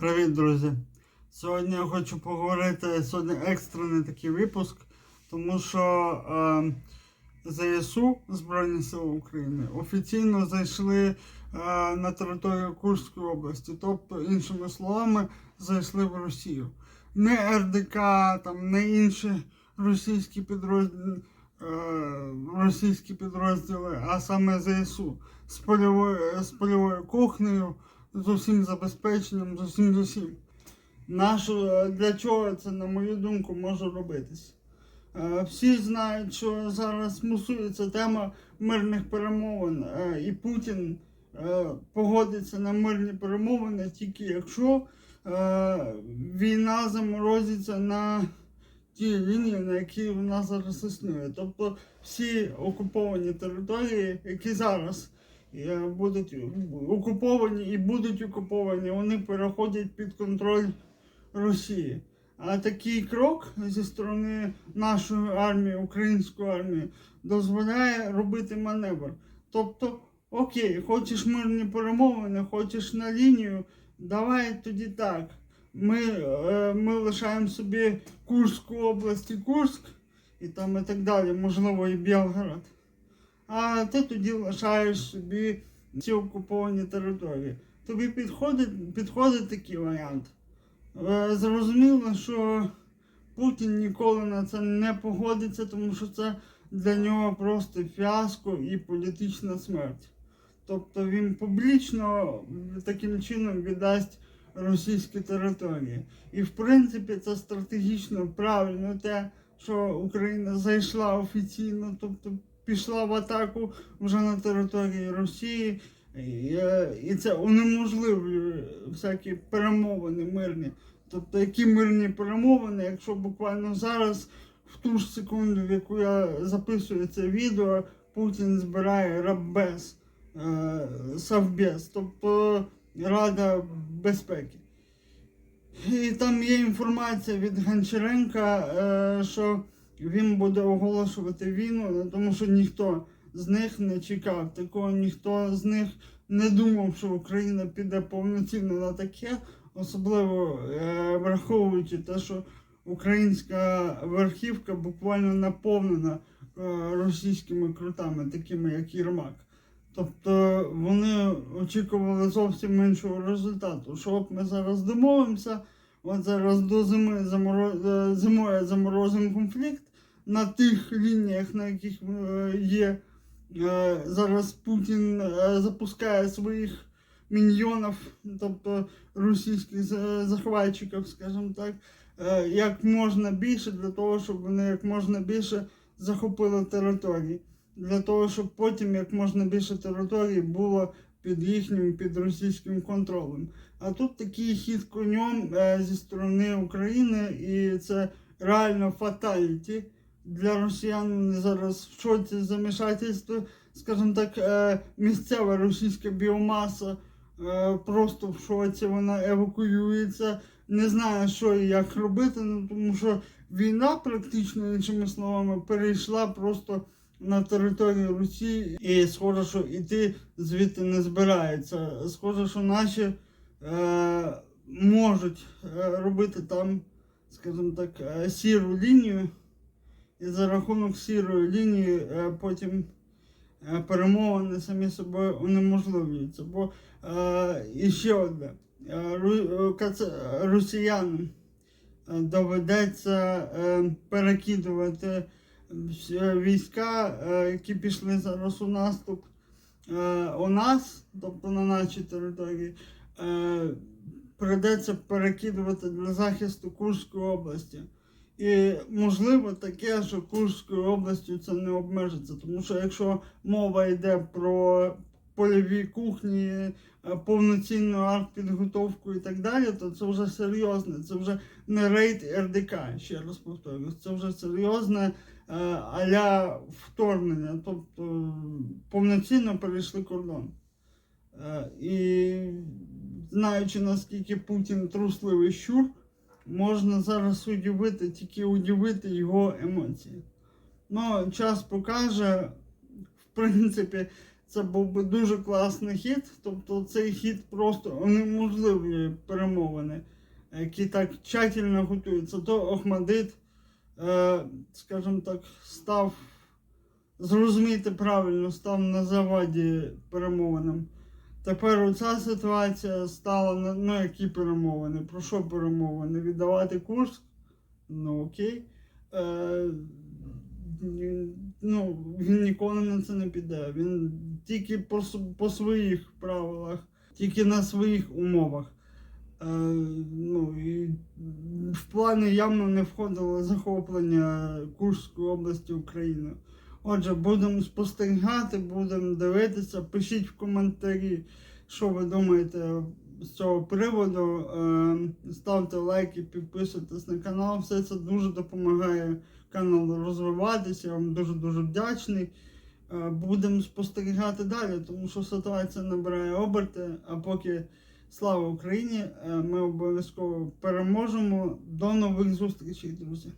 Привіт, друзі! Сьогодні я хочу поговорити сьогодні екстрений такий випуск, тому що е, ЗСУ Збройні Сили України офіційно зайшли е, на територію Курської області, тобто, іншими словами, зайшли в Росію. Не РДК, там, не інші російські підрозділи, е, російські підрозділи, а саме ЗСУ з польовою, з польовою кухнею, з усім забезпеченням, з усім з усім. Нащо, для чого це, на мою думку, може робитись? Е, Всі знають, що зараз мусується тема мирних перемовин, е, і Путін е, погодиться на мирні перемовини тільки якщо війна заморозиться на ті лінії, на які вона зараз існує. Тобто всі окуповані території, які зараз будуть окуповані і будуть окуповані, вони переходять під контроль Росії. А такий крок зі сторони нашої армії, української армії, дозволяє робити маневр. Тобто, окей, хочеш мирні перемовини, хочеш на лінію, давай тоді так. Ми, е, ми лишаємо собі Курську область і Курськ, і там і так далі, можливо, і Білгород. А ти тоді лишаєш собі ці окуповані території. Тобі підходить, підходить такий варіант. Е, Зрозуміло, що Путін ніколи на це не погодиться, тому що це для нього просто фіаско і політична смерть. Тобто він публічно таким чином віддасть російські території. І в принципі це стратегічно правильно те, що Україна зайшла офіційно, тобто пішла в атаку вже на території Росії. І, е, це унеможливлює всякі перемовини мирні. Тобто, які мирні перемовини, якщо буквально зараз, в ту ж секунду, в яку я записую це відео, Путін збирає Раббез, е, Совбез, тобто Рада безпеки. І там є інформація від Гончаренка, е, що він буде оголошувати війну, тому що ніхто з них не чекав такого, ніхто з них не думав, що Україна піде повноцінно на таке, особливо е, враховуючи те, що українська верхівка буквально наповнена е, російськими крутами, такими як Єрмак. Тобто вони очікували зовсім іншого результату. Що от ми зараз домовимося, от зараз до зими замороз... е, зимою заморозимо конфлікт на тих лініях, на яких е, є е, зараз Путін е, запускає своїх міньйонів, тобто російських за- захватчиків, скажімо так, як можна більше для того, щоб вони як можна більше захопили території. Для того, щоб потім як можна більше територій було під їхнім, під російським контролем. А тут такий хід конем е, зі сторони України, і це реально фаталіті для росіян. Зараз в шоці замішательство, скажімо так, е, місцева російська біомаса е, просто в шоці, вона евакуюється, не знає, що і як робити, ну, тому що війна, практично, іншими словами, перейшла просто на територію Росії, і схоже, що іти звідти не збирається. Схоже, що наші е, можуть е, робити там, скажімо так, сіру лінію, і за рахунок сірої лінії е, потім е, перемовини самі собою унеможливлюються. Бо е, і ще одне, росіянам доведеться перекидувати війська, які пішли зараз у наступ у нас, тобто на нашій території, прийдеться перекидувати для захисту Курської області. І можливо таке, що Курською областю це не обмежиться, тому що якщо мова йде про польові кухні, е, повноцінну артпідготовку і так далі, то це вже серйозне, це вже не рейд РДК, ще раз повторюю, це вже серйозне е, аля вторгнення, тобто повноцінно перейшли кордон. Е, І знаючи наскільки Путін трусливий щур, можна зараз удивити, тільки удивити його емоції. Ну, час покаже, в принципі, це був би дуже класний хід. Тобто цей хід просто унеможливлює перемовини, які так тщательно готуються. То Охмадит, е, скажімо так, став зрозуміти правильно, став на заваді перемовинам. Тепер оця ситуація стала ну які перемовини? Про що перемовини? Віддавати курс? Ну окей. Е, ну, він ніколи на це не піде. Він тільки по, по своїх правилах, тільки на своїх умовах. Е, ну, і в плани явно не входило захоплення Курської області України. Отже, будемо спостерігати, будемо дивитися. Пишіть в коментарі, що ви думаєте з цього приводу. Е, Ставте лайки, підписуйтесь на канал. Все це дуже допомагає каналу розвиватися. Я вам дуже-дуже вдячний. Е, Будемо спостерігати далі, тому що ситуація набирає оберти. А поки слава Україні, е, ми обов'язково переможемо. До нових зустрічей, друзі.